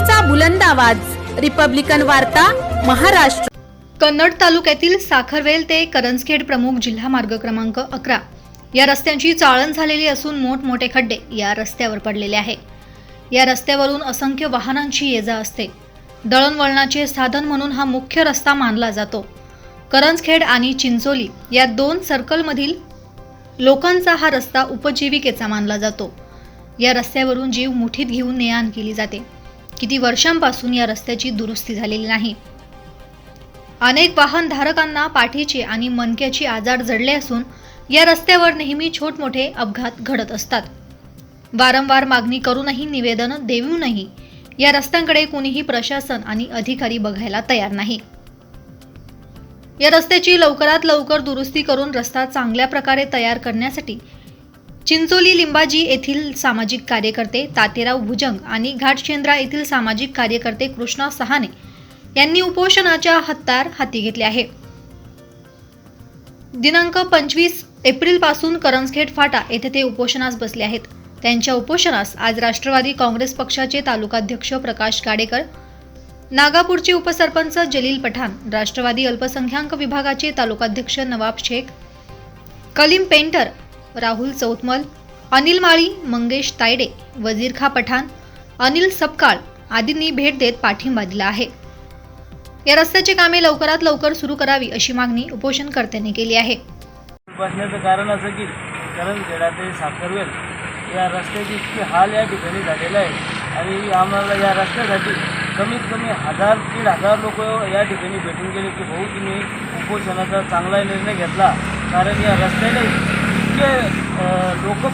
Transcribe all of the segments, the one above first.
लोकशाहीचा बुलंद आवाज. रिपब्लिकन वार्ता महाराष्ट्र. कन्नड तालुक्यातील साखरवेल ते करंजखेड प्रमुख जिल्हा मार्ग क्रमांक अकरा. या रस्त्यांची चाळण झालेली असून मोठमोठे खड्डे या रस्त्यावर पडलेले आहे. या रस्त्यावरून असंख्य वाहनांची ये जा असते. दळणवळणाचे साधन म्हणून हा मुख्य रस्ता मानला जातो. करंजखेड आणि चिंचोली या दोन सर्कलमधील लोकांचा हा रस्ता उपजीविकेचा मानला जातो. या रस्त्यावरून जीव मुठीत घेऊन ने आण केली जाते. किती वर्षांपासून या रस्त्याची दुरुस्ती झालेली नाही. अनेक वाहनधारकांना पाठीचे आणि मनक्याचे आजार जडले असून या रस्त्यावर नेहमी छोटमोठे अपघात घडत असतात. वारंवार मागणी करूनही निवेदन देऊनही या रस्त्यांकडे कोणीही प्रशासन आणि अधिकारी बघायला तयार नाही. या रस्त्याची लवकरात लवकर दुरुस्ती करून रस्ता चांगल्या प्रकारे तयार करण्यासाठी चिंचोली लिंबाजी येथील सामाजिक कार्यकर्ते तातेराव भुजंग आणि घाटशेंद्रा येथील सामाजिक कार्यकर्ते कृष्णा सहाने यांनी उपोषणाच्या हत्यार हाती घेतले आहे. दिनांक पंचवीस एप्रिलपासून करंजखेड फाटा येथे ते उपोषणास बसले आहेत. त्यांच्या उपोषणास आज राष्ट्रवादी काँग्रेस पक्षाचे तालुकाध्यक्ष प्रकाश गाडेकर नागापूरचे उपसरपंच जलील पठाण राष्ट्रवादी अल्पसंख्याक विभागाचे तालुकाध्यक्ष नवाब शेख कलीम पेंटर राहुल चौतमल अनिल माळी मंगेश तायडे वजीर खा पठाण अनिल सपकाळ आदींनी भेट देत पाठिंबा दिला आहे. या रस्त्याची कामे लवकरात लवकर सुरू करावी अशी मागणी उपोषणकर्त्यांनी केली आहे. बसण्याचं कारण असं की करंजखेडा ते साखरवेल या रस्त्याची इतकी हाल या ठिकाणी झालेला आहे. आणि आम्हाला या रस्त्यासाठी कमीत कमी हजार दीड हजार लोक या ठिकाणी भेटून गेले की भाऊ तुम्ही उपोषणाचा चांगला निर्णय घेतला. कारण या रस्त्याने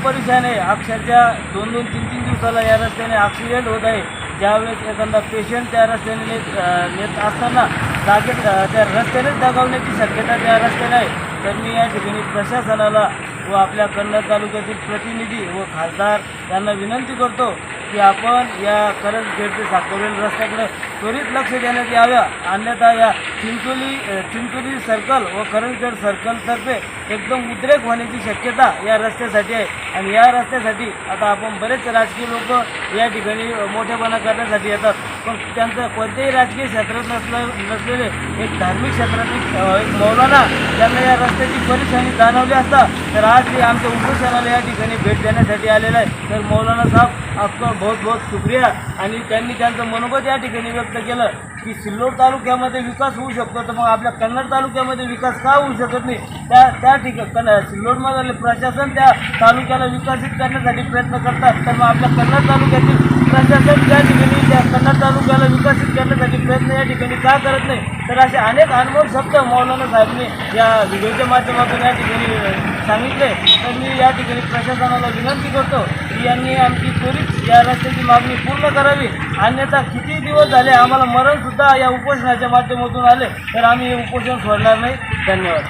परेशान आहे अक्षरशः दोन दोन तीन तीन दिवसाला या रस्त्याने ॲक्सिडेंट होत आहे. ज्यावेळेस एखादा पेशंट त्या रस्त्याने नेत नेत असताना जागेत त्या रस्त्यानेच दगावण्याची शक्यता त्या रस्त्याने आहे. तर मी या ठिकाणी प्रशासनाला व आपल्या कन्नड तालुक्यातील प्रतिनिधी व खासदार यांना विनंती करतो की आपण या करंजखेड ते साखरवेल रस्त्याकडे त्वरित लक्ष देण्यात याव्या अन्यथा या चिंचोली चिंचोली सर्कल व करंजखेड सर्कलतर्फे एकदम उद्रेक होण्याची शक्यता या रस्त्यासाठी आहे. आणि या रस्त्यासाठी आता आपण बरेच राजकीय लोक या ठिकाणी मोठेपणा करण्यासाठी येतात. पण त्यांचं कोणत्याही राजकीय क्षेत्रात नसलं नसलेले एक धार्मिक क्षेत्रातील एक मौलाना त्यांना या रस्त्याची परेशानी जाणवली असता तर आज ते आमच्या उपोषणाला या ठिकाणी भेट देण्यासाठी आलेला आहे. तर मौलाना साहेब आपका बहुत बहुत शुक्रिया. आणि त्यांनी त्यांचं मनोगत या ठिकाणी व्यक्त केलं. की सिल्लोड तालुक्यामध्ये विकास होऊ शकतो तर मग आपल्या कन्नड तालुक्यामध्ये विकास का होऊ शकत नाही? त्या त्या ठिकाणी कन्न सिल्लोडमधले प्रशासन त्या तालुक्याला विकसित करण्यासाठी प्रयत्न करतात तर मग आपल्या कन्नड तालुक्यातील प्रशासन त्या ठिकाणी त्या कन्नड तालुक्याला विकसित करण्यासाठी प्रयत्न या ठिकाणी का करत नाही? तर असे अनेक अनमोल शब्द मौलाना साहेबने या व्हिडिओच्या माध्यमातून या ठिकाणी सांगितले. तर मी या ठिकाणी प्रशासनाला विनंती करतो की यांनी आमची त्वरित या रस्त्याची मागणी पूर्ण करावी अन्यथा किती दिवस झाले आम्हाला मरणसुद्धा या उपोषणाच्या माध्यमातून आले तर आम्ही हे उपोषण सोडणार नाही धन्यवाद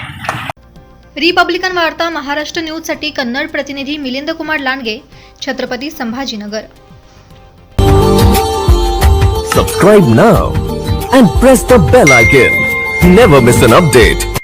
रिपब्लिकन वार्ता महाराष्ट्र न्यूजसाठी कन्नड प्रतिनिधी Milind Kumar Landge Chhatrapati Sambhajinagar Subscribe now and press the bell icon. Never miss an update.